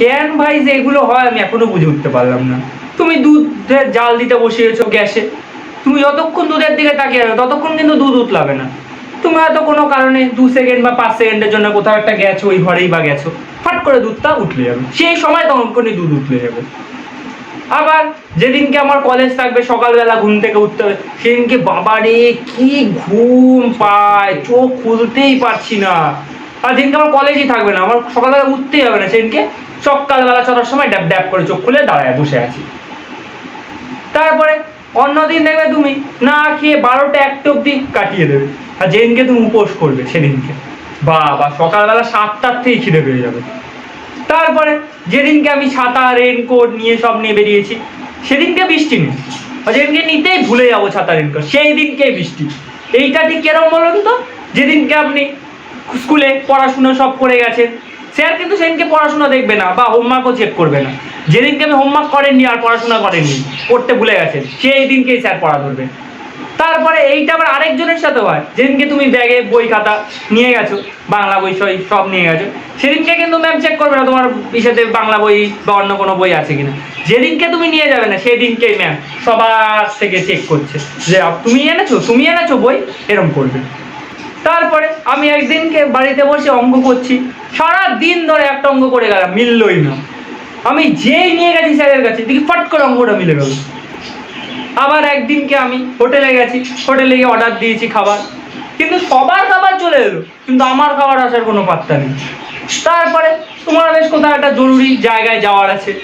কেন ভাই যে এগুলো হয়, আমি এখনও বুঝে উঠতে পারলাম না। তুমি দুধের জাল দিতে বসিয়েছো গ্যাসে। তুমি যতক্ষণ দুধের দিকে তাকিয়ে রাখো ততক্ষণ কিন্তু দুধ উতলাবে না। তুমি হয়তো কোনো কারণে দু সেকেন্ড বা পাঁচ সেকেন্ডের জন্য কোথাও একটা গেছো, ওই ঘরেই বা গেছো। ফাট করে দুধটা উঠলে যাবে। সেই সময় তখনই দুধ উঠলে যাবে। আবার যেদিনকে আমার কলেজ থাকবে, সকালবেলা ঘুম থেকে উঠতে হবে, সেদিনকে বাবারে কি ঘুম পায়, চোখ খুলতেই পারছি না। আর যেদিনকে আমার কলেজই থাকবে না, আমার সকালবেলা উঠতেই হবে না, সেদিনকে সকালবেলা ছটার সময় ড্যাব ড্যাব করে চোখ খুলে দাঁড়ায় বসে আছি। তারপরে অন্যদিন দেখবে তুমি না খেয়ে বারোটা একটা অব্দি কাটিয়ে দেবে। আর যেদিনকে তুমি উপোস করবে সেদিনকে। বা বা সকালবেলা সাতটার থেকেই খিদে পেয়ে যাবে। তারপরে যেদিনকে আমি ছাতা রেনকোট নিয়ে সব নিয়ে বেরিয়েছি, সেদিনকে বৃষ্টি নেই। আর যেদিনকে নিতেই ভুলে যাব ছাতা রেনকোট সেই দিনকে বৃষ্টি। এইটা ঠিক কেরম বলুন তো? যেদিনকে আপনি স্কুলে পড়াশুনো সব করে গেছেন স্যার কিন্তু সেদিনকে পড়াশোনা দেখবে না বা হোমওয়ার্কও চেক করবে না। যেদিনকে আমি হোমওয়ার্ক করেননি আর পড়াশোনা করেননি, পড়তে ভুলে গেছেন, সেই দিনকেই স্যার পড়া ধরবে। তারপরে এইটা আবার আরেকজনের সাথে হয়। যেদিনকে তুমি ব্যাগে বই খাতা নিয়ে গেছো, বাংলা বই সই, সব নিয়ে গেছো, সেদিনকে কিন্তু ম্যাম চেক করবে না তোমার ইসেতে বাংলা বই বা অন্য কোনো বই আছে কিনা। যেদিনকে তুমি নিয়ে যাবে না, সেদিনকেই ম্যাম সবার থেকে চেক করছে যে তুমি এনেছো তুমি এনেছো বই, এরম করবে। তারপরে আমি একদিনকে বাড়িতে বসে অঙ্ক করছি। সারা দিন ধরে একটা অঙ্ক করে গেলাম, মিললই না। আমি যেই নিয়ে গেছি স্যারের কাছে, দেখি ফট করে অঙ্কটা মিলে গেল। আবার একদিনকে আমি হোটেলে গেছি, হোটেলে গিয়ে অর্ডার দিয়েছি খাবার। কিন্তু সবার খাবার চলে এলো, কিন্তু আমার খাবার আসার কোনো পাত্তা নেই। তারপরে তোমার বেশ কোথাও একটা জরুরি জায়গায় যাওয়ার আছে।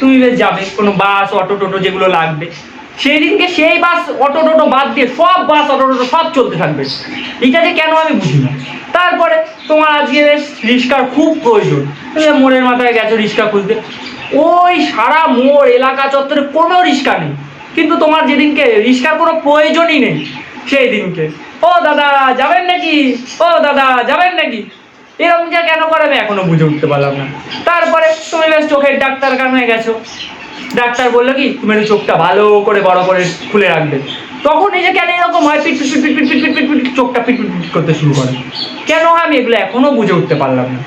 তুমি বেশ যাবে, কোনো বাস, অটো, টোটো যেগুলো লাগবে। সেই দিনকে সেই বাস, অটো, টোটো বাদ দিয়ে সব বাস, অটো, টোটো সব চলতে থাকবে। এটা যে কেন আমি বুঝি না। তারপরে তোমার আজকে রিক্সার খুব প্রয়োজন মোড়ের মাথায় গেছো রিক্সা খুঁজতে ওই সারা মোড় এলাকা চত্বরে কোনো রিক্সা নেই কিন্তু তোমার যেদিনকে রিক্সার কোনো প্রয়োজনই নেই সেই দিনকে ও দাদা যাবেন নাকি ও দাদা যাবেন নাকি এরকম যা কেন করে আমি এখনও বুঝে উঠতে পারলাম না তারপরে তুমি বেশ চোখের ডাক্তারখানায় গেছো ডাক্তার বলল কি তুমি একটু চোখটা ভালো করে বড় করে খুলে রাখবে তখন এই যে কেন এরকম হয় পিট পিট পিট পিট পিট পিট পিট চোখটা পিট পিট পিট করতে শুরু করে কেন আমি এগুলো এখনও বুঝে উঠতে পারলাম না?